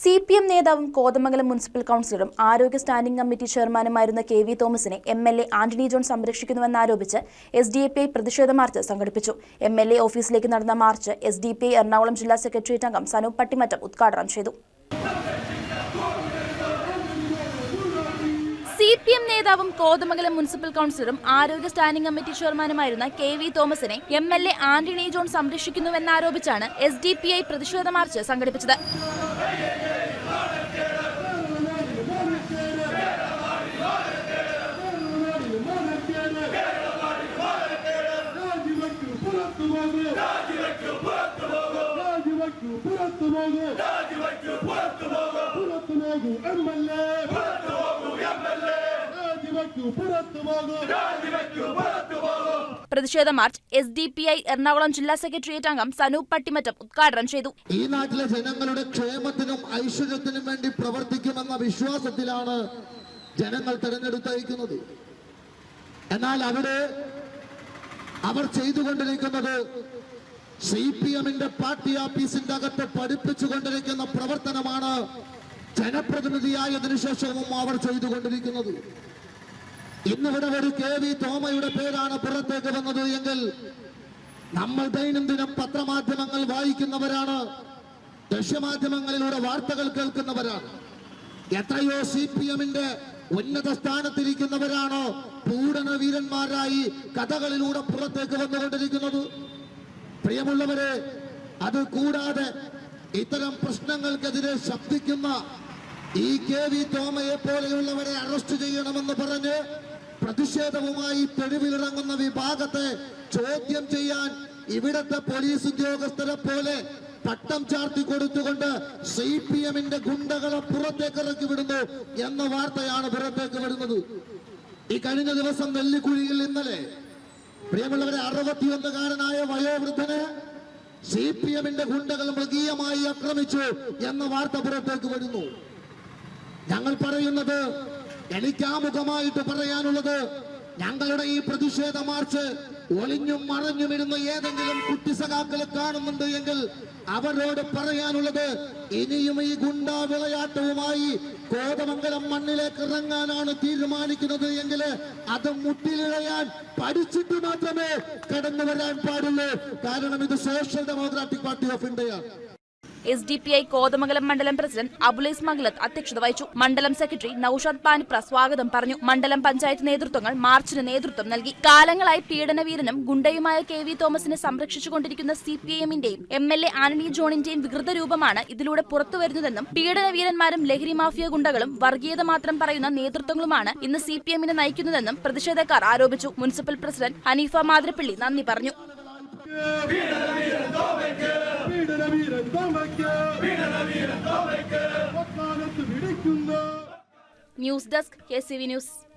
C P M നേതാവും Kothamangalam municipal കൌൺസിലറും ആരോഗ്യ സ്റ്റാൻഡിംഗ് കമ്മിറ്റി ചെയർമാനുമായിരുന്ന കെ വി തോമസിനെ M L A Antony John സംരക്ഷിക്കുന്നുവെന്നാരോപിച്ച് S D A P I പ്രതിഷേധ മാർച്ച് സംഘടിപ്പിച്ചു. എം എൽ എ ഓഫീസിലേക്ക് നടന്ന march S D P I Ernakulam ജില്ലാ സെക്രട്ടേറിയറ്റ് അംഗം സനൂപ് പട്ടിമറ്റം ഉദ്ഘാടനം ചെയ്തു. സി പി എം നേതാവും കോതമംഗലം മുനിസിപ്പൽ കൌൺസിലറും ആരോഗ്യ സ്റ്റാൻഡിംഗ് കമ്മിറ്റി ചെയർമാനുമായിരുന്ന കെ വി തോമസിനെ M L A Antony John സംരക്ഷിക്കുന്നുവെന്നാരോപിച്ചാണ് S D P I പ്രതിഷേധ മാർച്ച് സംഘടിപ്പിച്ചത് രാജിവെക്കൂ പുറത്തു പോകൂ രാജിവെക്കൂ പുറത്തു പോകൂ രാജിവെക്കൂ പുറത്തു പോകൂ രാജിവെക്കൂ പുറത്തു പോകൂ പുറത്തു പോകൂ എം എൽ എ പുറത്തു പോകൂ എം എൽ എ രാജിവെക്കൂ പുറത്തു പോകൂ രാജിവെക്കൂ പുറത്തു പോകൂ പ്രതിഷേധ march S D P I Ernakulam ജില്ലാ സെക്രട്ടേറിയറ്റ് അംഗം സനൂപ് പട്ടിമറ്റം ഉദ്ഘാടനം ചെയ്തു. ഈ നാട്ടിലെ ജനങ്ങളുടെ ക്ഷേമത്തിനും ഐശ്വര്യത്തിനും വേണ്ടി പ്രവർത്തിക്കുമെന്ന വിശ്വാസത്തിലാണ് ജനങ്ങൾ തെരഞ്ഞെടുത്തയക്കുന്നത് എന്നാൽ അവർ അവർ ചെയ്തുകൊണ്ടിരിക്കുന്നത് സി പി എമ്മിന്റെ പാർട്ടി ഓഫീസിന്റെ അകത്ത് പഠിപ്പിച്ചുകൊണ്ടിരിക്കുന്ന പ്രവർത്തനമാണ് ജനപ്രതിനിധിയായതിനു ശേഷവും അവർ ചെയ്തുകൊണ്ടിരിക്കുന്നത്. ഇന്നിവിടെ ഒരു കെ വി തോമയുടെ പേരാണ് പുറത്തേക്ക് വന്നത് എങ്കിൽ നമ്മൾ ദൈനംദിനം പത്രമാധ്യമങ്ങൾ വായിക്കുന്നവരാണ് ദൃശ്യമാധ്യമങ്ങളിലൂടെ വാർത്തകൾ കേൾക്കുന്നവരാണ്. എത്രയോ സി പി എമ്മിന്റെ ഉന്നത സ്ഥാനത്തിരിക്കുന്നവരാണോ പൂടന വീരന്മാരായി കഥകളിലൂടെ പുറത്തേക്ക് വന്നുകൊണ്ടിരിക്കുന്നത്? പ്രിയമുള്ളവരെ അത് കൂടാതെ ഇത്തരം പ്രശ്നങ്ങൾക്കെതിരെ ശബ്ദിക്കുന്ന ഈ കെ വി തോമയെ പോലെയുള്ളവരെ അറസ്റ്റ് ചെയ്യണമെന്ന് പറഞ്ഞ് പ്രതിഷേധവുമായി തെരുവിലിറങ്ങുന്ന വിഭാഗത്തെ ചോദ്യം ചെയ്യാൻ ഇവിടത്തെ പോലീസ് ഉദ്യോഗസ്ഥരെ പോലെ പട്ടം ചാർത്തി കൊടുത്തുകൊണ്ട് സി പി എമ്മിന്റെ ഗുണ്ടകളെ പുറത്തേക്ക് ഇറക്കി വിടുന്നു എന്ന വാർത്തയാണ് പുറത്തേക്ക് വിടുന്നത് ഈ കഴിഞ്ഞ ദിവസം നെല്ലിക്കുഴിയിൽ ഇന്നലെ പ്രിയമുള്ളവരെ അറുപത്തിയൊന്നുകാരനായ വയോവൃദ്ധന് സി പി എമ്മിന്റെ ഗുണ്ടകൾ മൃഗീയമായി ആക്രമിച്ചു എന്ന വാർത്ത പുറത്തേക്ക് വരുന്നു. ഞങ്ങൾ പറയുന്നത് എനിക്ക് ആമുഖമായിട്ട് പറയാനുള്ളത് ഞങ്ങളുടെ ഈ പ്രതിഷേധ മാർച്ച് ഒളിഞ്ഞും മറഞ്ഞും ഇരുന്ന ഏതെങ്കിലും കുട്ടിസഖാക്കളെ കാണുന്നുണ്ട് എങ്കിൽ അവരോട് പറയാനുള്ളത് ഇനിയും ഈ ഗുണ്ടാ വിളയാട്ടവുമായി കോതമംഗലം മണ്ണിലേക്ക് ഇറങ്ങാനാണ് തീരുമാനിക്കുന്നത് എങ്കിൽ അത് മുട്ടിലിഴയാൻ പഠിച്ചിട്ട് മാത്രമേ കടന്നു വരാൻ പാടുള്ളൂ. കാരണം ഇത് സോഷ്യൽ ഡെമോക്രാറ്റിക് പാർട്ടി ഓഫ് ഇന്ത്യയാണ് S D P I Kothamangalam മണ്ഡലം പ്രസിഡന്റ് അബുലൈസ് മംഗലത്ത് അധ്യക്ഷത വഹിച്ചു. മണ്ഡലം സെക്രട്ടറി നൌഷാദ് പാനിപ്ര സ്വാഗതം പറഞ്ഞു. മണ്ഡലം പഞ്ചായത്ത് നേതൃത്വങ്ങൾ മാർച്ചിന് നേതൃത്വം നൽകി. കാലങ്ങളായി പീഡനവീരനും ഗുണ്ടയുമായ കെ വി തോമസിനെ സംരക്ഷിച്ചുകൊണ്ടിരിക്കുന്ന സി പി എമ്മിന്റെയും എം എൽ എ ആന്റണി ജോണിന്റെയും വികൃത രൂപമാണ് ഇതിലൂടെ പുറത്തുവരുന്നതെന്നും പീഡനവീരന്മാരും ലഹരി മാഫിയ ഗുണ്ടകളും വർഗീയത മാത്രം പറയുന്ന നേതൃത്വങ്ങളുമാണ് ഇന്ന് സി പി എമ്മിനെ നയിക്കുന്നതെന്നും പ്രതിഷേധക്കാർ ആരോപിച്ചു. മുനിസിപ്പൽ പ്രസിഡന്റ് ഹനീഫ മാതിരപ്പള്ളി നന്ദി പറഞ്ഞു. പീഡനവീരൻ തോമയ്ക്ക് പീഡനവീരൻ തോമയ്ക്ക് news desk K C V news